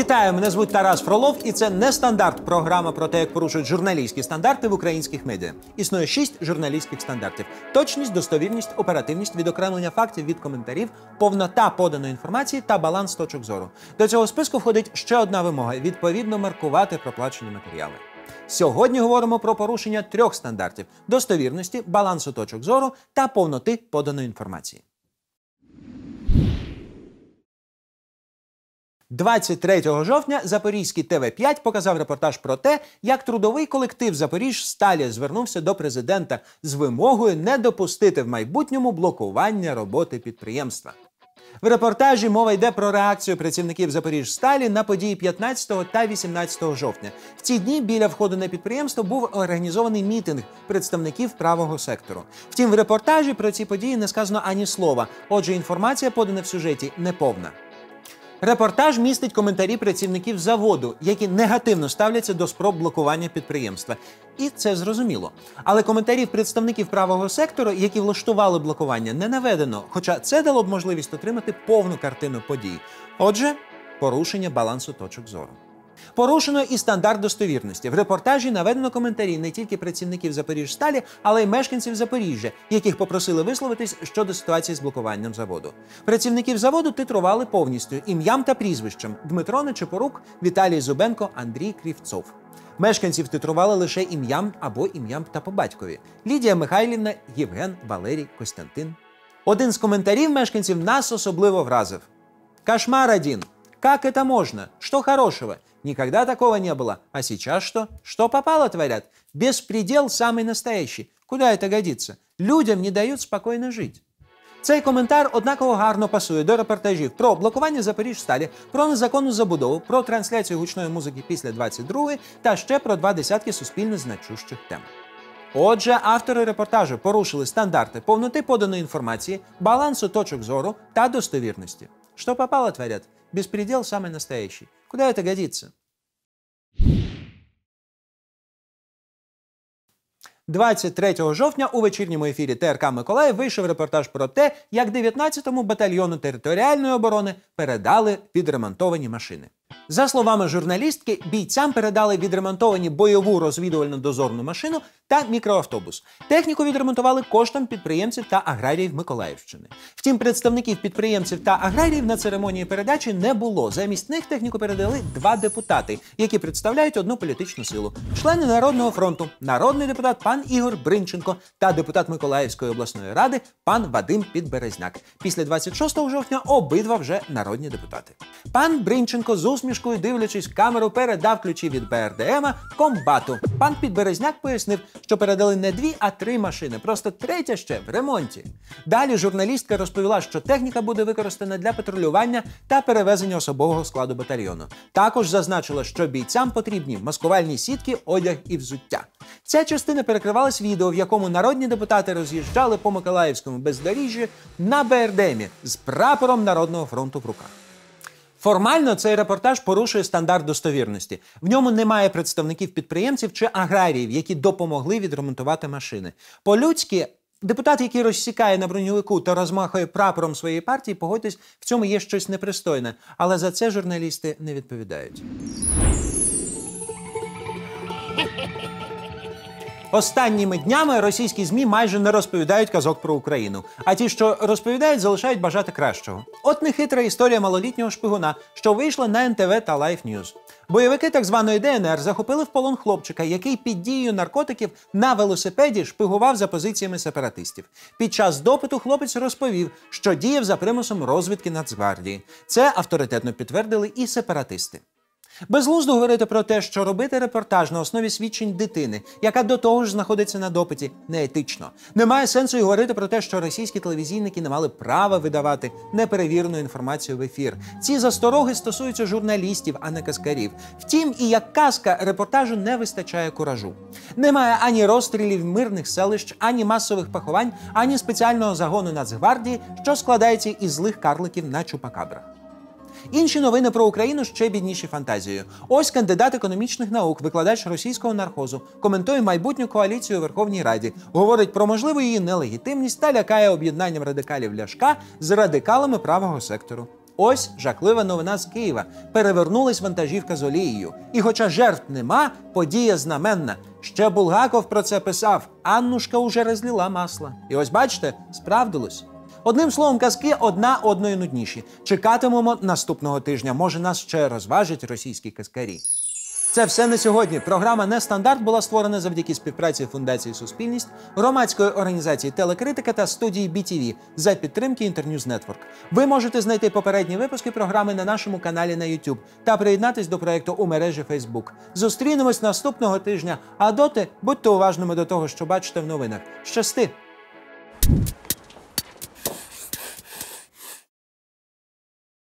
Вітаю, мене звуть Тарас Фролов, і це не стандарт. Програма про те, як порушують журналістські стандарти в українських медіа. Існує шість журналістських стандартів: точність, достовірність, оперативність, відокремлення фактів від коментарів, повнота поданої інформації та баланс точок зору. До цього списку входить ще одна вимога: відповідно маркувати проплачені матеріали. Сьогодні говоримо про порушення трьох стандартів: достовірності, балансу точок зору та повноти поданої інформації. 23 жовтня Запорізький ТВ5 показав репортаж про те, як трудовий колектив Запоріж Сталі звернувся до президента з вимогою не допустити в майбутньому блокування роботи підприємства. В репортажі мова йде про реакцію працівників Запоріжсталі на події 15 та 18 жовтня. В ці дні біля входу на підприємство був організований мітинг представників правого сектору. Втім, в репортажі про ці події не сказано ані слова. Отже, інформація подана в сюжеті неповна. Репортаж містить коментарі працівників заводу, які негативно ставляться до спроб блокування підприємства. І це зрозуміло. Але коментарів представників правого сектору, які влаштували блокування, не наведено. Хоча це дало б можливість отримати повну картину подій. Отже, порушення балансу точок зору. Порушено і стандарт достовірності. В репортажі наведено коментарі не тільки працівників Запоріжсталі, але й мешканців Запоріжжя, яких попросили висловитись щодо ситуації з блокуванням заводу. Працівників заводу титрували повністю ім'ям та прізвищем Дмитро Нечепорук, Віталій Зубенко, Андрій Крівцов. Мешканців титрували лише ім'ям або ім'ям та по батькові: Лідія Михайлівна, Євген, Валерій, Костянтин. Один з коментарів мешканців нас особливо вразив: Кошмар один! Как это можно? Что хорошего? Никогда такого не было. А сейчас что? Что попало творят? Беспредел самый настоящий. Куда это годится? Людям не дают спокойно жить. Цей коментар однаково гарно пасує до репортажів про блокування Запоріжсталі, про незаконну забудову, про трансляцію гучної музики після 22-ї та ще про два десятки суспільно значущих тем. Отже, автори репортажу порушили стандарти повноти поданої інформації, балансу точок зору та достовірності. Що попало творят? Беспредел самый настоящий. Куда это годится? 23 жовтня у вечірньому ефірі ТРК Миколаїв вийшов репортаж про те, як 19-му батальйону територіальної оборони передали підремонтовані машини. За словами журналістки, бійцям передали відремонтовані бойову розвідувально дозорну машину та мікроавтобус. Техніку відремонтували коштом підприємців та аграріїв Миколаївщини. Втім, представників підприємців та аграріїв на церемонії передачі не було. Замість них техніку передали два депутати, які представляють одну політичну силу: члени Народного фронту, народний депутат пан Ігор Бринченко та депутат Миколаївської обласної ради пан Вадим Підберезняк. Після 26 жовтня обидва вже народні депутати. Пан Бринченко з усмішкою, дивлячись в камеру, передав ключі від БРДМа комбату. Пан Підберезняк пояснив, що передали не дві, а три машини. Просто третя ще в ремонті. Далі журналістка розповіла, що техніка буде використана для патрулювання та перевезення особового складу батальйону. Також зазначила, що бійцям потрібні маскувальні сітки, одяг і взуття. Ця частина перекривалась відео, в якому народні депутати роз'їжджали по Миколаївському бездоріжжі на БРДМі з прапором Народного фронту в руках. Формально цей репортаж порушує стандарт достовірності. В ньому немає представників підприємців чи аграріїв, які допомогли відремонтувати машини. По-людськи, депутат, який розсікає на броньовику та розмахує прапором своєї партії, погодьтесь, в цьому є щось непристойне. Але за це журналісти не відповідають. Останніми днями російські змі майже не розповідають казок про Україну. А ті, що розповідають, залишають бажати кращого. От нехитра історія малолітнього шпигуна, що вийшла на НТВ та Life News. Бойовики так званої ДНР захопили в полон хлопчика, який під дією наркотиків на велосипеді шпигував за позиціями сепаратистів. Під час допиту хлопець розповів, що діяв за примусом розвідки Нацгвардії. Це авторитетно підтвердили і сепаратисти. Безглуздо говорити про те, що робити репортаж на основі свідчень дитини, яка до того ж знаходиться на допиті, неетично. Немає сенсу й говорити про те, що російські телевізійники не мали права видавати неперевірену інформацію в ефір. Ці застороги стосуються журналістів, а не казкарів. Втім, і як казка репортажу не вистачає куражу. Немає ані розстрілів мирних селищ, ані масових поховань, ані спеціального загону Нацгвардії, що складається із злих карликів на чупакабрах. Інші новини про Україну ще бідніші фантазією. Ось кандидат економічних наук, викладач російського нархозу, коментує майбутню коаліцію у Верховній Раді, говорить про можливу її нелегітимність та лякає об'єднанням радикалів Ляшка з радикалами правого сектору. Ось жахлива новина з Києва. Перевернулась вантажівка з олією. І хоча жертв нема, подія знаменна. Ще Булгаков про це писав. Аннушка уже розліла масла. І ось бачите, справдилось. Одним словом, казки одна одної нудніші. Чекатимемо наступного тижня. Може, нас ще розважать російські казкарі. Це все на сьогодні. Програма Нестандарт була створена завдяки співпраці Фундації Суспільність, громадської організації Телекритика та студії BTV за підтримки Інтерньюз Нетворк. Ви можете знайти попередні випуски програми на нашому каналі на YouTube та приєднатись до проекту у мережі Facebook. Зустрінемось наступного тижня. А доти будьте уважними до того, що бачите в новинах. Щасти!